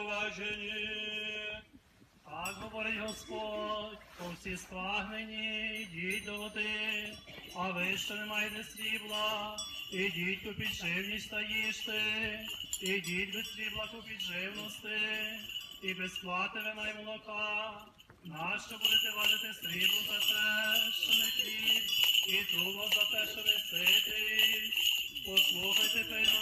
уважені. Так говорить Господь, по всі спрагнені, йдіть до води, а ви, що не маєте срібла, ідіть купіть живність та їжте, ідіть без срібла купіть живності, і без плати вина й молока. Нащо будете важити срібло за те, що не хліб, і трубо за те, що не ситий? Послухайте пильно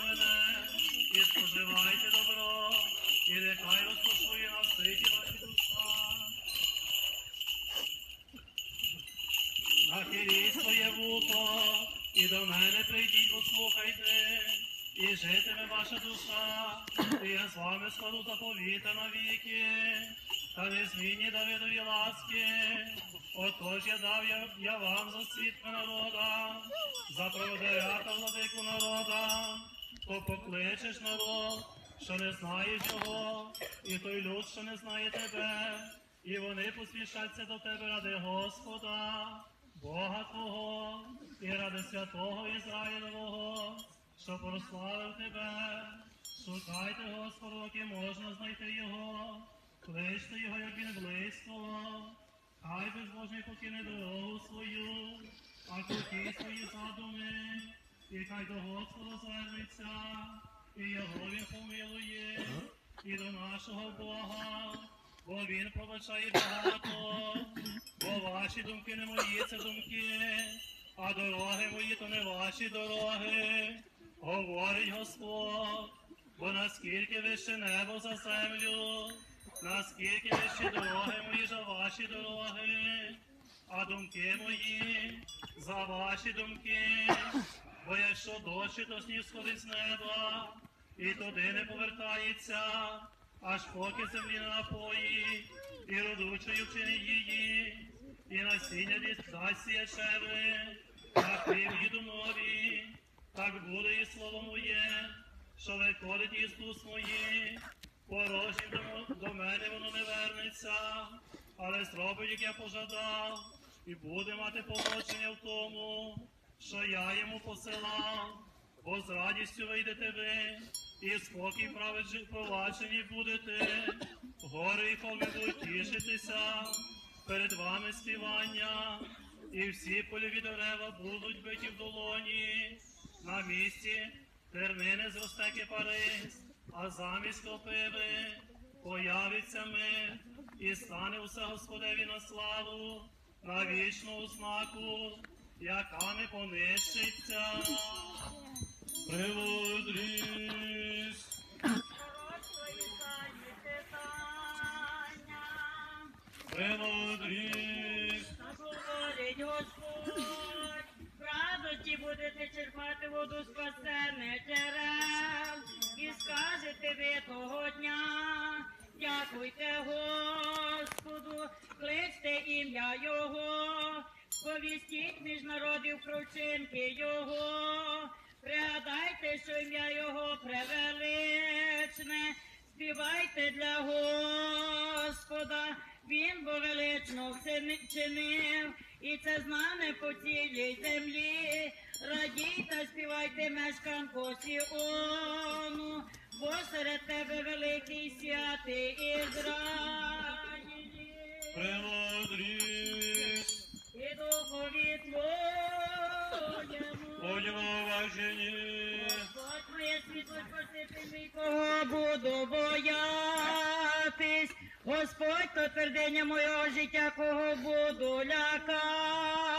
Нахиліть своє вухо, і до мене прийдіть, послухайте, і житиме ваша душа, і я з вами складу заповіта навіки, та незмінні Давидові ласки. Отож я дав я, я вам за свідка народа, за проводаря та владику народа, то покличеш народ, що не знаєш його, і той люд, що не знає тебе, і вони посвішаться до тебе ради Господа, Бога Твого, і ради святого Ізраїлевого, що прославив тебе. Шукайте Господа, поки можна знайти його, кличте його, як він близько. Хай безбожний покине дорогу свою, а круті свої задуми, і хай до Господа звернеться, і його він помилує, і до нашого Бога, бо він пробачає багато, бо ваші думки не мої, це думки, а дороги мої то не ваші дороги, говорить Господь, бо наскільки вище небо за землю, наскільки вищі дороги мої за ваші дороги, а думки мої за ваші думки, бо якщо дощі, то сніг сходить з неба, і туди не повертається, аж поки землі не напоїть, і родучою вчинить її, і насіння сіячеве, на хліб їду нові, так буде і слово моє, що виходить із уст моїх, порожнім до, до мене воно не вернеться, але зробить, як я пожадав, і буде мати побочення в тому, що я йому посилав, бо з радістю вийдете ви, і спокій праведж- проваджені будете, гори і будуть тішитися, перед вами співання, і всі польові дерева будуть биті в долоні, на місці тернини зросте кипарис, а замість копиви появиться мир, і стане усе Господеві на славу, на вічну ознаку, яка не понищиться. Приводрість. Так говорить Господь, радості будете черпати воду з спасених джерел, і скажете ви того дня, дякуйте Господу, кличте ім'я Його, повістіть між народів про Його, вчини- чинив, і це знане по цілій землі. Радійте, співайте мешканку Сіону, бо серед тебе великий святий Ізраїлі. То твердиня моєго життя, кого буду лякатись.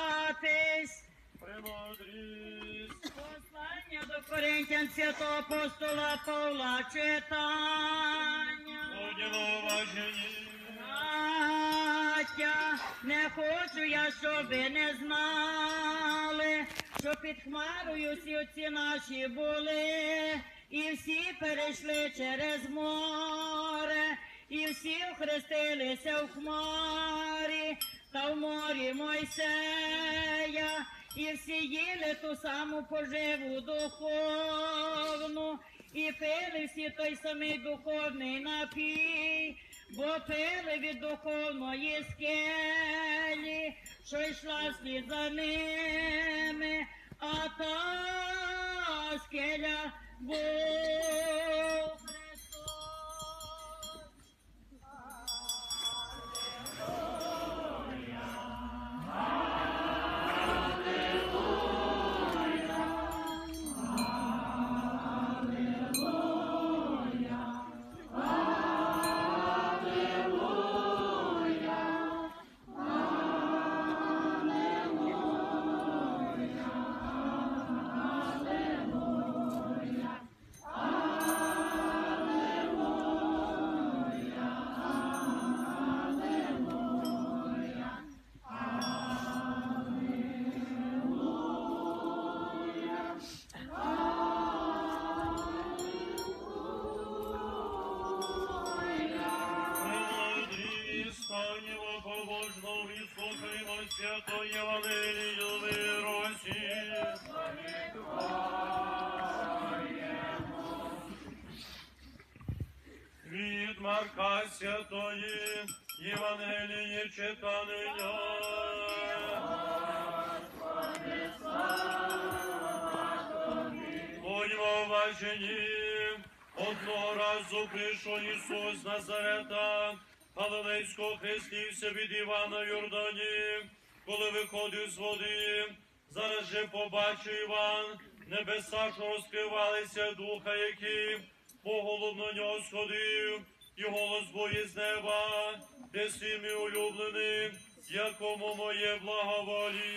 Приводрість. Послання до Коринтян святого апостола Павла читання. Будьмо уважені. Браття, не хочу я, щоб ви не знали, що під хмарою всі отці наші були, і всі перейшли через море, і всі охрестилися в хмарі, та в морі Мойсея, і всі їли ту саму поживу духовну, і пили всі той самий духовний напій, бо пили від духовної скелі, що йшла вслід за ними, а та скеля був Євангелію віросі. Від Марка Святої Євангеліє читання. Будьмо уважені, одного разу прийшов Ісус Назарета, Галилейського хрестився від Івана в Йордані, коли виходив з води, зараз же побачив Іван, небеса, що розкривалися духа, який поголов на нього сходив, і голос бої з неба, де свій мій улюблений, якому моє благовоління.